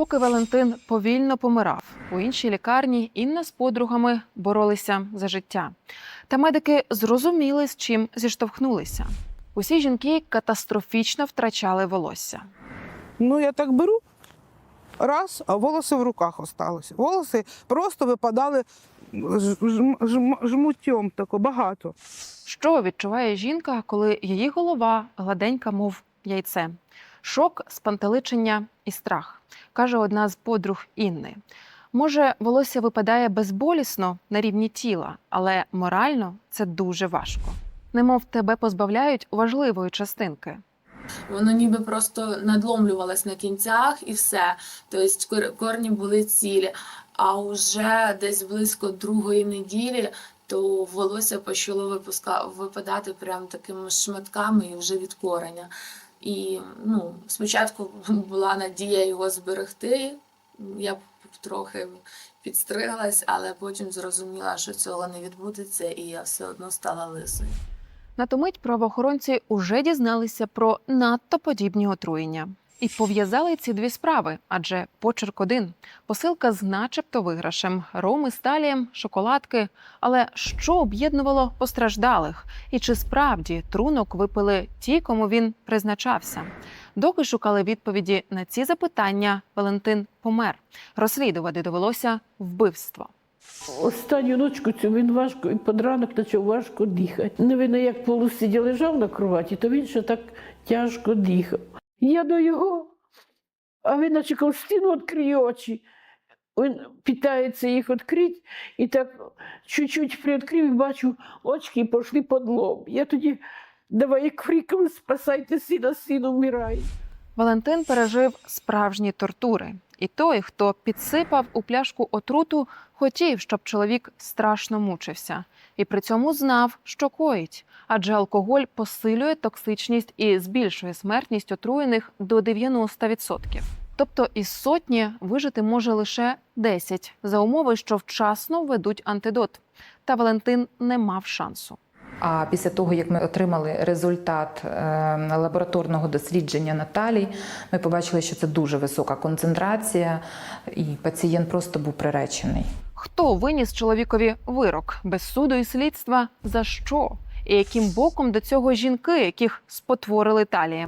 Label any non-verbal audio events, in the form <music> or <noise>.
Поки Валентин повільно помирав, у іншій лікарні Інна з подругами боролися за життя. Та медики зрозуміли, з чим зіштовхнулися. Усі жінки катастрофічно втрачали волосся. Ну, я так беру, раз, а волоси в руках осталися. Волоси просто випадали жмутьом тако багато. Що відчуває жінка, коли її голова гладенька, мов яйце? Шок, спантеличення і страх, каже одна з подруг Інни. Може, волосся випадає безболісно на рівні тіла, але морально це дуже важко. Немов тебе позбавляють важливої частинки. Воно ніби просто надломлювалось на кінцях і все. Тобто корні були цілі. А вже десь близько другої неділі то волосся почало випуска... випадати прям такими шматками і вже від кореня. І ну, спочатку <laughs> була надія його зберегти. Я трохи підстриглась, але потім зрозуміла, що цього не відбудеться, і я все одно стала лисою. На ту мить правоохоронці уже дізналися про надто подібні отруєння. І пов'язали ці дві справи, адже почерк один посилка з начебто виграшем, роми з талієм, шоколадки. Але що об'єднувало постраждалих? І чи справді трунок випили ті, кому він призначався? Доки шукали відповіді на ці запитання, Валентин помер. Розслідувати довелося вбивство. Останню ночку цю він важко і під ранок почав важко дихати. Не видно, як полусидя лежав на кроваті, то він ще так тяжко дихав. Я до його, а він наче стіну відкриє очі. Він питається їх відкрити, і так чуть-чуть приоткрив і бачу, очки пішли під лоб. Я тоді давай криком спасайте сина, син умирає. Валентин пережив справжні тортури. І той, хто підсипав у пляшку отруту, хотів, щоб чоловік страшно мучився, і при цьому знав, що коїть, адже алкоголь посилює токсичність і збільшує смертність отруєних до 90%. Тобто із сотні вижити може лише 10, за умови, що вчасно введуть антидот. Та Валентин не мав шансу. А після того, як ми отримали результат е, лабораторного дослідження Наталі, ми побачили, що це дуже висока концентрація, і пацієнт просто був приречений. Хто виніс чоловікові вирок без суду і слідства? За що? І яким боком до цього жінки, яких спотворили талії?